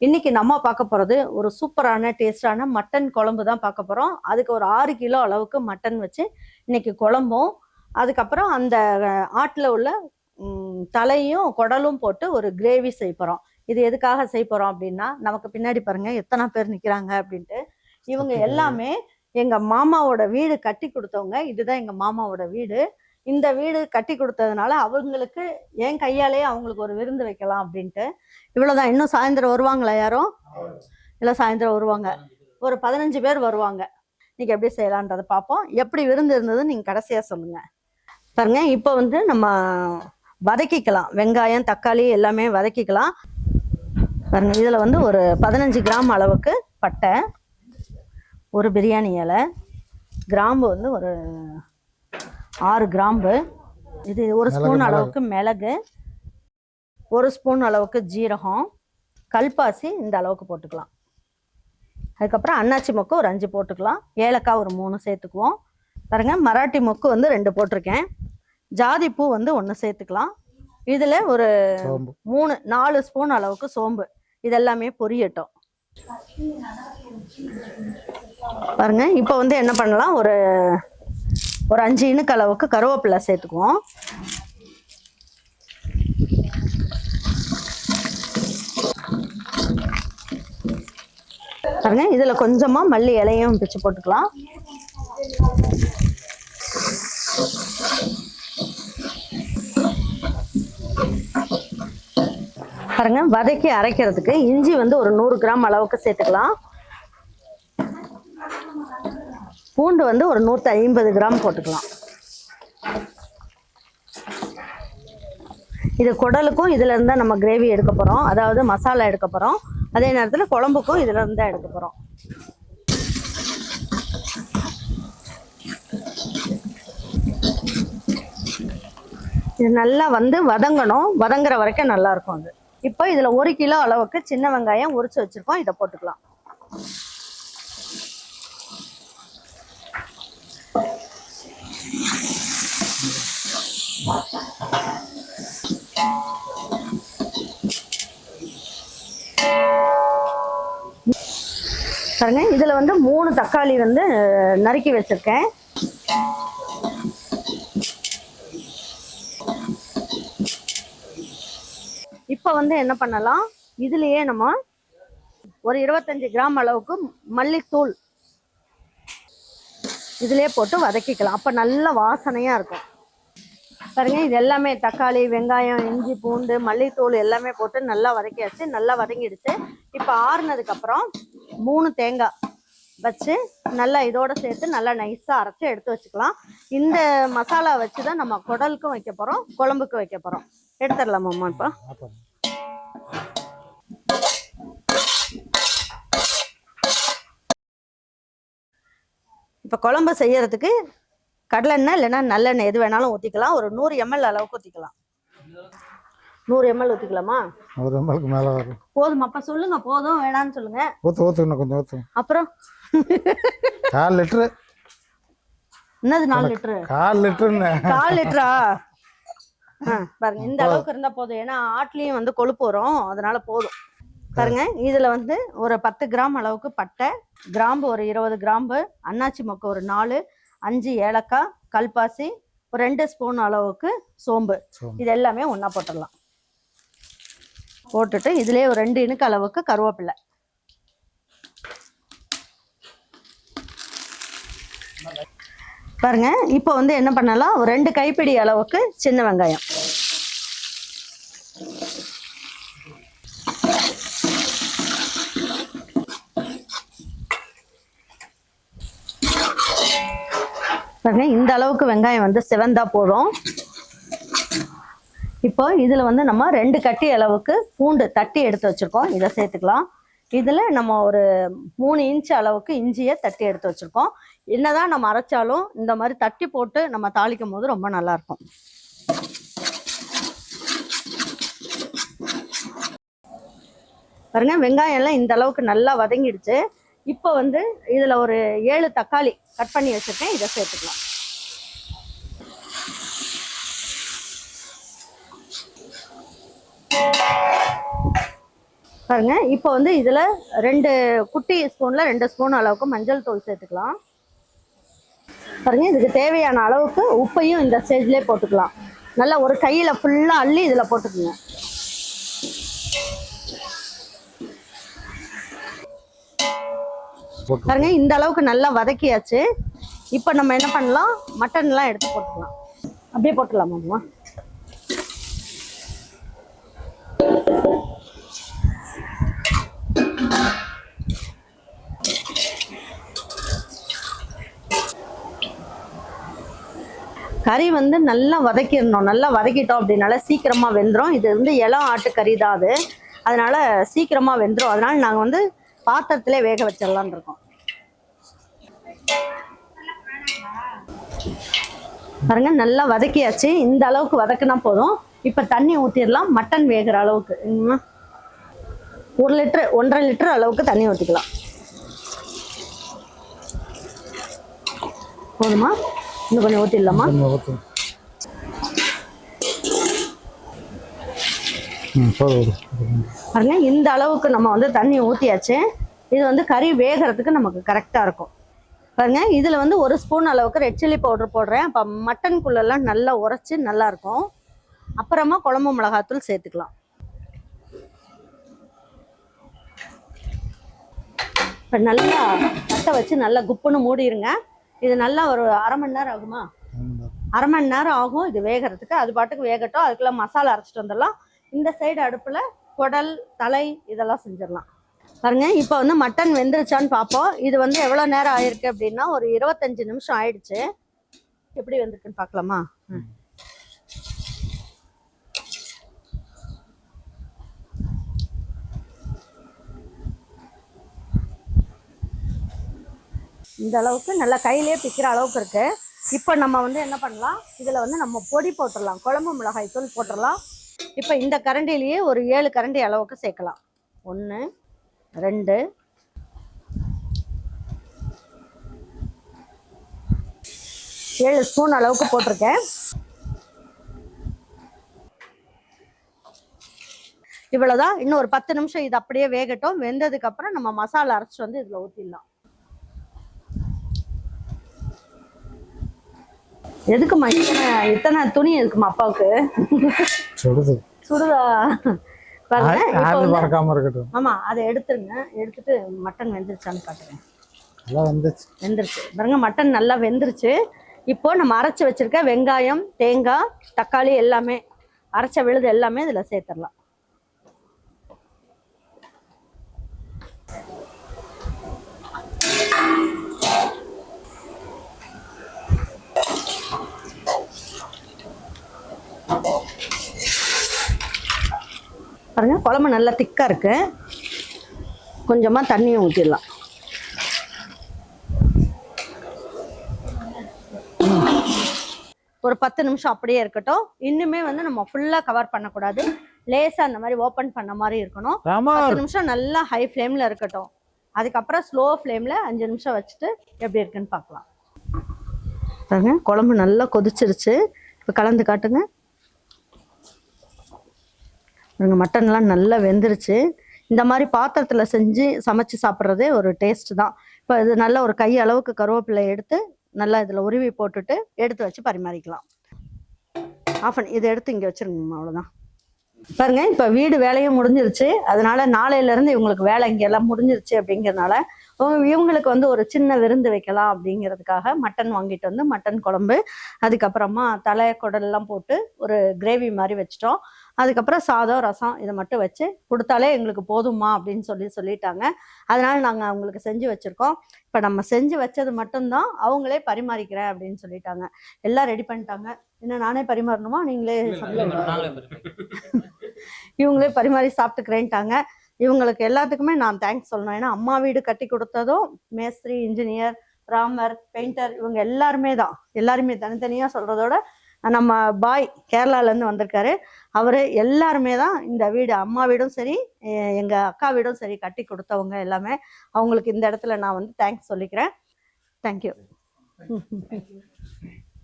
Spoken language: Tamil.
இன்னைக்கு நம்ம பார்க்க போறது ஒரு சூப்பரான டேஸ்டான மட்டன் குழம்பு தான் பார்க்க போறோம். அதுக்கு ஒரு ஆறு கிலோ அளவுக்கு மட்டன் வச்சு இன்னைக்கு குழம்பும் அதுக்கப்புறம் அந்த ஆட்டுல உள்ள தலையும் குடலும் போட்டு ஒரு கிரேவி செய்ய இது எதுக்காக செய்ய போறோம் அப்படின்னா நமக்கு பின்னாடி பாருங்க எத்தனை பேர் நிக்கிறாங்க அப்படின்ட்டு. இவங்க எல்லாமே எங்க மாமாவோட வீடு கட்டி கொடுத்தவங்க. இதுதான் எங்க மாமாவோட வீடு. இந்த வீடு கட்டி கொடுத்ததுனால அவங்களுக்கு என் கையாலே அவங்களுக்கு ஒரு விருந்து வைக்கலாம் அப்படின்ட்டு. இவ்வளவுதான். இன்னும் சாயந்தரம் வருவாங்களா யாரும்? இல்லை சாயந்தரம் வருவாங்க. ஒரு பதினஞ்சு பேர் வருவாங்க. இன்னைக்கு எப்படி செய்யலான்றதை பார்ப்போம். எப்படி விருந்து இருந்தது நீங்க கடைசியா சொல்லுங்க. பாருங்க இப்போ வந்து நம்ம வதக்கிக்கலாம். வெங்காயம் தக்காளி எல்லாமே வதக்கிக்கலாம். பாருங்க இதுல வந்து ஒரு பதினஞ்சு கிராம் அளவுக்கு பட்டை ஒரு பிரியாணி இலை கிராம்பு வந்து ஒரு ஆறு கிராம்பு. இது ஒரு ஸ்பூன் அளவுக்கு மிளகு. ஒரு ஸ்பூன் அளவுக்கு ஜீரகம். கல்பாசி இந்த அளவுக்கு போட்டுக்கலாம். அதுக்கப்புறம் அன்னாச்சி மொக்கு ஒரு அஞ்சு போட்டுக்கலாம். ஏலக்காய் ஒரு மூணு சேர்த்துக்குவோம். பாருங்க மராட்டி மொக்கு வந்து ரெண்டு போட்டிருக்கேன். ஜாதி பூ வந்து ஒன்று சேர்த்துக்கலாம். இதில் ஒரு மூணு நாலு ஸ்பூன் அளவுக்கு சோம்பு. இதெல்லாமே பொரியட்டும். பாருங்க இப்போ வந்து என்ன பண்ணலாம்? ஒரு ஒரு அஞ்சு இனுக்கு அளவுக்கு கருவேப்பிலை சேர்த்துக்குவோம். பாருங்க இதுல கொஞ்சமா மல்லி இலையும் பிச்சு போட்டுக்கலாம். பாருங்க வதக்கி அரைக்கிறதுக்கு இஞ்சி வந்து ஒரு நூறு கிராம் அளவுக்கு சேர்த்துக்கலாம். பூண்டு வந்து ஒரு நூற்றி ஐம்பது கிராம் போட்டுக்கலாம். இது குடலுக்கும் இதுலேருந்து தான் நம்ம கிரேவி எடுக்க போகிறோம் அதாவது மசாலா எடுக்க போகிறோம் அதே நேரத்தில் குழம்புக்கும் இதுலேருந்து தான் எடுக்க போகிறோம் இது நல்லா வந்து வதங்கணும். வதங்குற வரைக்கும் நல்லா இருக்கும் அது. இப்போ இதில் ஒரு கிலோ அளவுக்கு சின்ன வெங்காயம் உரிச்சு வச்சுருக்கோம். இதை போட்டுக்கலாம். பாருங்க இதுல வந்து மூணு தக்காளி வந்து நறுக்கி வச்சிருக்கேன். இப்போ வந்து என்ன பண்ணலாம்? இதுலயே நம்ம ஒரு இருபத்தஞ்சு கிராம் அளவுக்கு மல்லித்தூள் இதுலயே போட்டு வதக்கிக்கலாம். அப்ப நல்ல வாசனையா இருக்கும். பாருங்க இது எல்லாமே தக்காளி வெங்காயம் இஞ்சி பூண்டு மல்லித்தூள் எல்லாமே போட்டு நல்லா வதக்கியாச்சு. நல்லா வதங்கிடுச்சு. இப்போ ஆறுனதுக்கு அப்புறம் மூணு தேங்காய் வச்சு நல்லா இதோட சேர்த்து நல்லா நைஸாக அரைச்சி எடுத்து வச்சுக்கலாம். இந்த மசாலா வச்சு தான் நம்ம குடலுக்கும் வைக்க போகிறோம் குழம்புக்கும் வைக்க போகிறோம் எடுத்துடலாமாம்மா இப்போ? இப்போ குழம்பு செய்யறதுக்கு கடலெண்ணெய் இல்லைன்னா நல்லெண்ணெய் எது வேணாலும் ஊற்றிக்கலாம் ஒரு நூறு எம்எல் அளவுக்கு ஊற்றிக்கலாம் நூறு எம்எல் ஊற்றிக்கலாமா ஒரு எம்எல்க்கு மேலே வரும். போதும். அப்போ சொல்லுங்க போதும் வேணான்னு சொல்லுங்க. ஊற்று ஊற்று இன்னும் கொஞ்சம் ஊற்று அப்புறம்? கால் லிட்ரு. என்னது நாலு லிட்டரு கால் லிட்டருன்னு கால் லிட்டரா பாருங்க இந்த அளவுக்கு இருந்தா போதும். ஏன்னா ஆட்லயும் வந்து கொழுப்பு வரும். அதனால போதும். பாருங்க இதுல வந்து ஒரு பத்து கிராம் அளவுக்கு பட்டை கிராம்பு ஒரு இருபது கிராம்பு அன்னாச்சி மொக்கு ஒரு நாலு அஞ்சு ஏலக்காய் கல்பாசி ஒரு ரெண்டு ஸ்பூன் அளவுக்கு சோம்பு. இது எல்லாமே ஒண்ணா போட்டுடலாம். போட்டுட்டு இதுலயே ஒரு ரெண்டு இனுக்கு அளவுக்கு கருவேப்பிலை. பாருங்க இப்போ வந்து என்ன பண்ணலாம்? ஒரு ரெண்டு கைப்பிடி அளவுக்கு சின்ன வெங்காயம். பாருங்க இந்த அளவுக்கு வெங்காயம் வந்து செவந்தா போதும். இப்போ இதுல வந்து நம்ம ரெண்டு கட்டி அளவுக்கு பூண்டு தட்டி எடுத்து வச்சிருக்கோம். இதை சேர்த்துக்கலாம். இதுல நம்ம ஒரு மூணு இன்ச் அளவுக்கு இஞ்சியை தட்டி எடுத்து வச்சிருக்கோம். என்னதான் நம்ம அரைச்சாலும் இந்த மாதிரி தட்டி போட்டு நம்ம தாளிக்கும் போது ரொம்ப நல்லா இருக்கும். பாருங்க வெங்காயம் எல்லாம் இந்த அளவுக்கு நல்லா வதங்கிடுச்சு. இப்போ வந்து இதில் ஒரு ஏழு தக்காளி கட் பண்ணி வச்சுருக்கேன். இதை சேர்த்துக்கலாம். பாருங்க இப்போ வந்து இதில் ரெண்டு குட்டி ஸ்பூனில் ரெண்டு ஸ்பூன் அளவுக்கு மஞ்சள் தூள் சேர்த்துக்கலாம். பாருங்க இதுக்கு தேவையான அளவுக்கு உப்பையும் இந்த ஸ்டேஜ்லேயே போட்டுக்கலாம். நல்லா ஒரு கையில் ஃபுல்லாக அள்ளி இதில் போட்டுக்கோங்க. பாருங்க இந்த அளவுக்கு நல்லா வதக்கியாச்சு. இப்போ நம்ம என்ன பண்ணலாம்? மட்டன்லாம் எடுத்து போட்டுக்கலாம். அப்படியே போட்டுடலாமாம்மா கறி வந்து நல்லா வதக்கிடணும். நல்லா வதக்கிட்டோம் அப்படின்னால சீக்கிரமா வெந்துடும் இது வந்து இளம் ஆட்டு கறி தான் அது. அதனால சீக்கிரமா வெந்துடும் அதனால நாங்கள் வந்து பாத்திரத்திலே வேக வச்சிடலான் இருக்கோம். பாருங்க நல்லா வதக்கியாச்சு. இந்த அளவுக்கு வதக்குனா போதும். இப்போ தண்ணி ஊற்றிடலாம் மட்டன் வேகிற அளவுக்கு. ஒரு லிட்டர் ஒன்றரை லிட்டர் அளவுக்கு தண்ணி ஊற்றிக்கலாம் போதுமா? இன்னும் கொஞ்சம் ஊற்றிடலாமா கொஞ்சம் ஊத்து. ம் போதும் விடு. பாருங்க இந்த அளவுக்கு நம்ம வந்து தண்ணி ஊற்றியாச்சு இது வந்து கறி வேகிறதுக்கு நமக்கு கரெக்டாக இருக்கும். பாருங்க இதில் வந்து ஒரு ஸ்பூன் அளவுக்கு ரெட் சில்லி பவுடர் போடுறேன். அப்போ மட்டனுக்குள்ளெல்லாம் நல்லா உரைச்சி நல்லா இருக்கும். அப்புறமா குழம்பு மிளகாத்தூள் சேர்த்துக்கலாம். இப்போ நல்லா தட்டை வச்சு நல்லா குப்புன்னு மூடிடுங்க இது நல்லா ஒரு அரை மணி நேரம் ஆகுமா. அரை மணி நேரம் ஆகும். இது வேகிறதுக்கு. அது பாட்டுக்கு வேகட்டும். அதுக்குள்ள மசாலா அரைச்சிட்டு வந்துடலாம். இந்த சைடு அடுப்பில் குடல் தலை இதெல்லாம் செஞ்சிடலாம். பாருங்க இப்போ வந்து மட்டன் வெந்துருச்சான்னு பார்ப்போம் இது வந்து எவ்வளோ நேரம் ஆயிருக்கு அப்படின்னா ஒரு இருபத்தஞ்சு நிமிஷம் ஆயிடுச்சு. எப்படி வந்திருக்குன்னு பார்க்கலாமா? இந்த அளவுக்கு நல்லா கையிலேயே பிக்கிற அளவுக்கு இருக்கு. இப்போ நம்ம வந்து என்ன பண்ணலாம்? இதில் வந்து நம்ம பொடி போட்டுடலாம். குழம்பு மிளகாய் தூள் போட்டுடலாம். இப்போ இந்த கரண்டிலேயே ஒரு ஏழு கரண்டி அளவுக்கு சேர்க்கலாம். ஒன்று ரெண்டு. ஏழு ஸ்பூன் அளவுக்கு போட்டிருக்கேன். இவ்வளவுதான். இன்னும் ஒரு பத்து நிமிஷம் இது அப்படியே வேகட்டும். வெந்ததுக்கு அப்புறம் நம்ம மசாலா அரைச்சு வந்து இதுல ஊத்திடலாம். எதுக்குமா இத்தனை இத்தனை துணி இருக்குமா அப்பாவுக்கு? சுடுது. சுடுதா? பறக்காம இருக்கட்டும். ஆமா அதை எடுத்துருங்க. எடுத்துட்டு மட்டன் வெந்துருச்சான்னு காட்டுறேன் வெந்துருச்சு. பாருங்க மட்டன் நல்லா வெந்துருச்சு. இப்போ நம்ம அரைச்சு வச்சிருக்க வெங்காயம் தேங்காய் தக்காளி எல்லாமே அரைச்ச விழுது எல்லாமே இதுல சேர்த்துடலாம். பாருங்க. குழம்பு நல்லா திக்கா இருக்கு. கொஞ்சமா தண்ணியும் ஊற்றிடலாம் ஒரு பத்து நிமிஷம் அப்படியே இருக்கட்டும். இன்னுமே வந்து நம்ம ஃபுல்லாக கவர் பண்ணக்கூடாது. லேசாக அந்த மாதிரி ஓப்பன் பண்ண மாதிரி இருக்கணும். பத்து நிமிஷம் நல்லா ஹை ஃப்ளேமில் இருக்கட்டும். அதுக்கப்புறம் ஸ்லோ ஃப்ளேமில் அஞ்சு நிமிஷம் வச்சுட்டு எப்படி இருக்குன்னு பார்க்கலாம். பாருங்க குழம்பு நல்லா கொதிச்சிருச்சு. இப்போ கலந்து காட்டுங்க. இவங்க மட்டன்லாம் நல்லா வெந்துருச்சு. இந்த மாதிரி பாத்திரத்தில் செஞ்சு சமைச்சு சாப்பிட்றதே ஒரு டேஸ்ட் தான். இப்போ இது நல்ல ஒரு கை அளவுக்கு கருவேப்பிலை எடுத்து நல்லா இதில் உருவி போட்டுட்டு எடுத்து வச்சு பரிமாறிக்கலாம். ஆஃப் இதை எடுத்து இங்கே வச்சுருங்கம்மா அவ்வளோதான் பாருங்க இப்போ வீடு வேலையும் முடிஞ்சிருச்சு. அதனால நாளையிலேருந்து இவங்களுக்கு வேலை இங்கெல்லாம் முடிஞ்சிருச்சு அப்படிங்கறதுனால இவங்களுக்கு வந்து ஒரு சின்ன விருந்து வைக்கலாம் அப்படிங்கிறதுக்காக மட்டன் வாங்கிட்டு வந்து மட்டன் குழம்பு அதுக்கப்புறமா தலை குடல்லாம் போட்டு ஒரு கிரேவி மாதிரி வச்சிட்டோம். அதுக்கப்புறம் சாதம் ரசம் இதை மட்டும் வச்சு கொடுத்தாலே எங்களுக்கு போதுமா அப்படின்னு சொல்லி சொல்லிட்டாங்க. அதனால நாங்கள் அவங்களுக்கு செஞ்சு வச்சிருக்கோம். இப்போ நம்ம செஞ்சு வச்சது மட்டும்தான் அவங்களே பரிமாறிக்கிறேன் அப்படின்னு சொல்லிட்டாங்க. எல்லாம் ரெடி பண்ணிட்டாங்க. என்ன நானே பரிமாறணுமா? நீங்களே. இவங்களே பரிமாறி சாப்பிட்டுக்கிறேன்ட்டாங்க. இவங்களுக்கு எல்லாத்துக்குமே நான் தேங்க்ஸ் சொல்லணும். ஏன்னா அம்மா வீடு கட்டி கொடுத்ததும் மேஸ்திரி இன்ஜினியர் ராமர் பெயிண்டர் இவங்க எல்லாருமே தான் எல்லாருமே தனித்தனியாக சொல்கிறதோட நம்ம பாய் கேரளாலேருந்து வந்திருக்காரு. அவர் எல்லாருமே தான் இந்த வீடு அம்மா வீடும் சரி எங்கள் அக்கா வீடும் சரி கட்டி கொடுத்தவங்க எல்லாமே. அவங்களுக்கு இந்த இடத்துல நான் வந்து தேங்க்ஸ் சொல்லிக்கிறேன். தேங்க்யூ